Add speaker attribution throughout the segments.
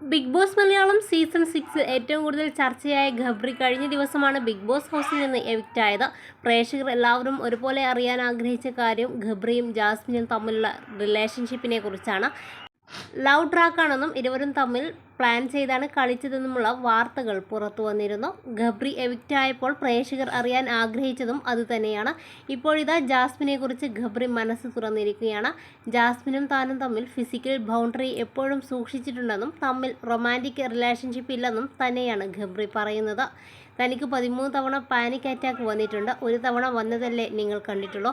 Speaker 1: Big Boss Malayalam season സിക്സിൽ ഏറ്റവും കൂടുതൽ ചർച്ചയായ ഗബ്രി കഴിഞ്ഞ ദിവസമാണ് ബിഗ് ബോസ് ഹൗസിൽ നിന്ന് എവിക്റ്റ് ആയത്. പ്രേക്ഷകർ എല്ലാവരും ഒരുപോലെ അറിയാൻ ആഗ്രഹിച്ച കാര്യം ഗബ്രിയും ജാസ്മിനും തമ്മിലുള്ള റിലേഷൻഷിപ്പിനെ കുറിച്ചാണ്. ലവ് ട്രാക്കാണെന്നും ഇരുവരും തമ്മിൽ പ്ലാൻ ചെയ്താണ് കളിച്ചതെന്നുമുള്ള വാർത്തകൾ പുറത്തു വന്നിരുന്നു. ഗബ്രി എവിക്റ്റ് ആയപ്പോൾ പ്രേക്ഷകർ അറിയാൻ ആഗ്രഹിച്ചതും അതുതന്നെയാണ് ഇപ്പോഴിതാ ജാസ്മിനെ കുറിച്ച് ഗബ്രി മനസ്സ് തുറന്നിരിക്കുകയാണ്. ജാസ്മിനും താനും തമ്മിൽ ഫിസിക്കൽ ബൗണ്ടറി എപ്പോഴും സൂക്ഷിച്ചിട്ടുണ്ടെന്നും തമ്മിൽ റൊമാന്റിക് റിലേഷൻഷിപ്പ് ഇല്ലെന്നും തന്നെയാണ് ഗബ്രി പറയുന്നത്. തനിക്ക് പതിമൂന്ന് തവണ പാനിക് അറ്റാക്ക് വന്നിട്ടുണ്ട്. ഒരു തവണ വന്നതല്ലേ നിങ്ങൾ കണ്ടിട്ടുള്ളൂ.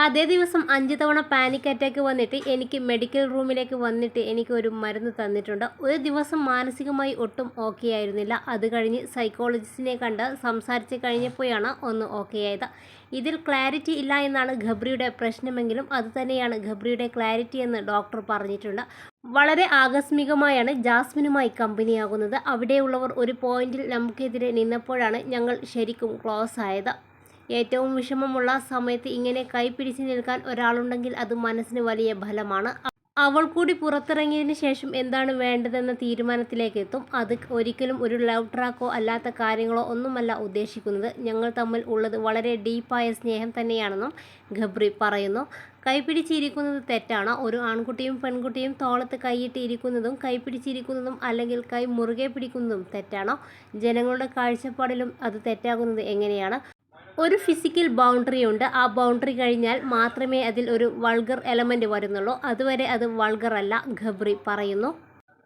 Speaker 1: അതേ ദിവസം അഞ്ച് തവണ പാനിക് അറ്റാക്ക് വന്നിട്ട് എനിക്ക് മെഡിക്കൽ റൂമിലേക്ക് വന്നിട്ട് എനിക്ക് ഒരു മരുന്ന് തന്നിട്ടുണ്ട്. ഒരു ദിവസം മാനസികമായി ഒട്ടും ഓക്കെ ആയിരുന്നില്ല. അത് കഴിഞ്ഞ് സൈക്കോളജിസ്റ്റിനെ കണ്ട് സംസാരിച്ച് കഴിഞ്ഞപ്പോഴാണ് ഒന്ന് ഓക്കെ ആയത്. ഇതിൽ ക്ലാരിറ്റി ഇല്ല എന്നാണ് ഖബ്രിയുടെ പ്രശ്നമെങ്കിലും അതുതന്നെയാണ് ഖബ്രിയുടെ ക്ലാരിറ്റി എന്ന് ഡോക്ടർ പറഞ്ഞിട്ടുണ്ട്. വളരെ ആകസ്മികമായാണ് ജാസ്മിനുമായി കമ്പനിയാകുന്നത് അവിടെയുള്ളവർ ഒരു പോയിന്റിൽ നമുക്കെതിരെ നിന്നപ്പോഴാണ് ഞങ്ങൾ ശരിക്കും ക്ലോസ് ആയത്. ഏറ്റവും വിഷമമുള്ള സമയത്ത് ഇങ്ങനെ കൈപിടിച്ച് നിൽക്കാൻ ഒരാളുണ്ടെങ്കിൽ അത് മനസ്സിന് വലിയ ഫലമാണ് അവൾ കൂടി പുറത്തിറങ്ങിയതിന് ശേഷം എന്താണ് വേണ്ടതെന്ന തീരുമാനത്തിലേക്ക് എത്തും. അത് ഒരിക്കലും ഒരു ലവ് ട്രാക്കോ അല്ലാത്ത കാര്യങ്ങളോ ഒന്നുമല്ല ഉദ്ദേശിക്കുന്നത്. ഞങ്ങൾ തമ്മിൽ ഉള്ളത് വളരെ ഡീപ്പായ സ്നേഹം തന്നെയാണെന്നും ഗബ്രി പറയുന്നു. കൈപിടിച്ചിരിക്കുന്നത് തെറ്റാണ്. ഒരു ആൺകുട്ടിയും പെൺകുട്ടിയും തോളത്ത് കൈയിട്ട് ഇരിക്കുന്നതും കൈപിടിച്ചിരിക്കുന്നതും അല്ലെങ്കിൽ കൈ മുറുകെ പിടിക്കുന്നതും തെറ്റാണോ? ജനങ്ങളുടെ കാഴ്ചപ്പാടിലും അത് തെറ്റാകുന്നത് എങ്ങനെയാണ്? ഒരു ഫിസിക്കൽ ബൗണ്ടറി ഉണ്ട്. ആ ബൗണ്ടറി കഴിഞ്ഞാൽ മാത്രമേ അതിൽ ഒരു വൾഗർ എലമെന്റ് വരുന്നുള്ളൂ. അതുവരെ അത് വൾഗർ അല്ല ഖബ്രി പറയുന്നു.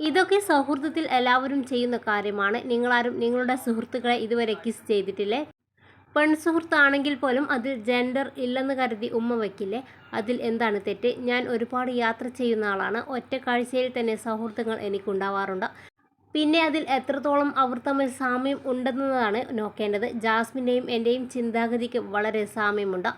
Speaker 1: ഇതൊക്കെ സൗഹൃദത്തിൽ എല്ലാവരും ചെയ്യുന്ന കാര്യമാണ്. നിങ്ങളാരും നിങ്ങളുടെ സുഹൃത്തുക്കളെ ഇതുവരെ കിസ് ചെയ്തിട്ടില്ലേ? പെൺസുഹൃത്താണെങ്കിൽ പോലും അതിൽ ജെൻഡർ ഇല്ലെന്ന് കരുതി ഉമ്മ വയ്ക്കില്ലേ? അതിൽ എന്താണ് തെറ്റ്? ഞാൻ ഒരുപാട് യാത്ര ചെയ്യുന്ന ആളാണ്. ഒറ്റ കാഴ്ചയിൽ തന്നെ സൗഹൃദങ്ങൾ എനിക്കുണ്ടാവാറുണ്ട്. പിന്നെ അതിൽ എത്രത്തോളം അവർ തമ്മിൽ സാമ്യം ഉണ്ടെന്നതാണ് നോക്കേണ്ടത്. ജാസ്മിന്റെയും എന്റെയും ചിന്താഗതിക്ക് വളരെ സാമ്യമുണ്ട്.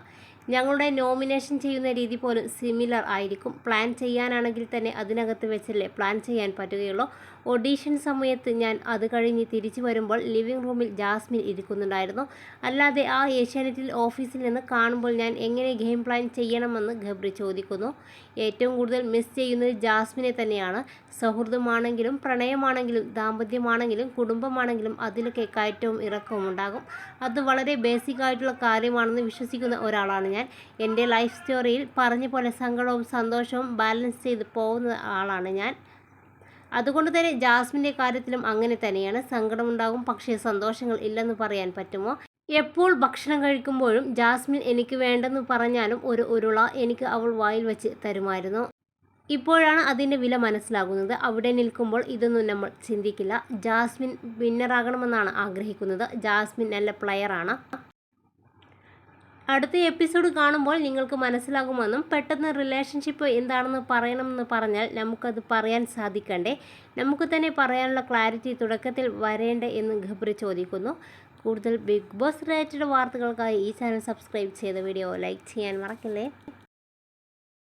Speaker 1: ഞങ്ങളുടെ നോമിനേഷൻ ചെയ്യുന്ന രീതി പോലും സിമിലർ ആയിരിക്കും. പ്ലാൻ ചെയ്യാനാണെങ്കിൽ തന്നെ അതിനകത്ത് വെച്ചല്ലേ പ്ലാൻ ചെയ്യാൻ പറ്റുകയുള്ളൂ. ഓഡീഷൻ സമയത്ത് ഞാൻ അത് കഴിഞ്ഞ് തിരിച്ചു വരുമ്പോൾ ലിവിംഗ് റൂമിൽ ജാസ്മിൻ ഇരിക്കുന്നുണ്ടായിരുന്നു. അല്ലാതെ ആ ഏഷ്യാനെറ്റിൽ ഓഫീസിൽ നിന്ന് കാണുമ്പോൾ ഞാൻ എങ്ങനെ ഗെയിം പ്ലാൻ ചെയ്യണമെന്ന് ഗബ്രി ചോദിക്കുന്നു. ഏറ്റവും കൂടുതൽ മിസ് ചെയ്യുന്നത് ജാസ്മിനെ തന്നെയാണ്. സൗഹൃദമാണെങ്കിലും പ്രണയമാണെങ്കിലും ദാമ്പത്യമാണെങ്കിലും കുടുംബമാണെങ്കിലും അതിലൊക്കെ കയറ്റവും ഇറക്കവും ഉണ്ടാകും. അത് വളരെ ബേസിക് ആയിട്ടുള്ള കാര്യമാണെന്ന് വിശ്വസിക്കുന്ന ഒരാളാണ് ഞാൻ എന്റെ ലൈഫ് സ്റ്റോറിയിൽ പറഞ്ഞ പോലെ സങ്കടവും സന്തോഷവും ബാലൻസ് ചെയ്ത് പോകുന്ന ആളാണ് ഞാൻ. അതുകൊണ്ട് തന്നെ ജാസ്മിന്റെ കാര്യത്തിലും അങ്ങനെ തന്നെയാണ്. സങ്കടമുണ്ടാകും പക്ഷേ സന്തോഷങ്ങൾ ഇല്ലെന്ന് പറയാൻ പറ്റുമോ? എപ്പോൾ ഭക്ഷണം കഴിക്കുമ്പോഴും ജാസ്മിൻ എനിക്ക് വേണ്ടെന്ന് പറഞ്ഞാലും ഒരു ഉരുള എനിക്ക് അവൾ വായിൽ വെച്ച് തരുമായിരുന്നു. ഇപ്പോഴാണ് അതിന്റെ വില മനസ്സിലാകുന്നത്. അവിടെ നിൽക്കുമ്പോൾ ഇതൊന്നും നമ്മൾ ചിന്തിക്കില്ല. ജാസ്മിൻ വിന്നറാകണമെന്നാണ് ആഗ്രഹിക്കുന്നത്. ജാസ്മിൻ നല്ല പ്ലെയറാണ് അടുത്ത എപ്പിസോഡ് കാണുമ്പോൾ നിങ്ങൾക്ക് മനസ്സിലാകുമെന്നും പെട്ടെന്ന് റിലേഷൻഷിപ്പ് എന്താണെന്ന് പറയണമെന്ന് പറഞ്ഞാൽ നമുക്കത് പറയാൻ സാധിക്കണ്ടേ. നമുക്ക് തന്നെ പറയാനുള്ള ക്ലാരിറ്റി തുടക്കത്തിൽ വരേണ്ടേ എന്ന് ഖബറി ചോദിക്കുന്നു. കൂടുതൽ ബിഗ് ബോസ് റിലേറ്റഡ് വാർത്തകൾക്കായി ഈ ചാനൽ സബ്സ്ക്രൈബ് ചെയ്ത വീഡിയോ ലൈക്ക് ചെയ്യാൻ മറക്കല്ലേ?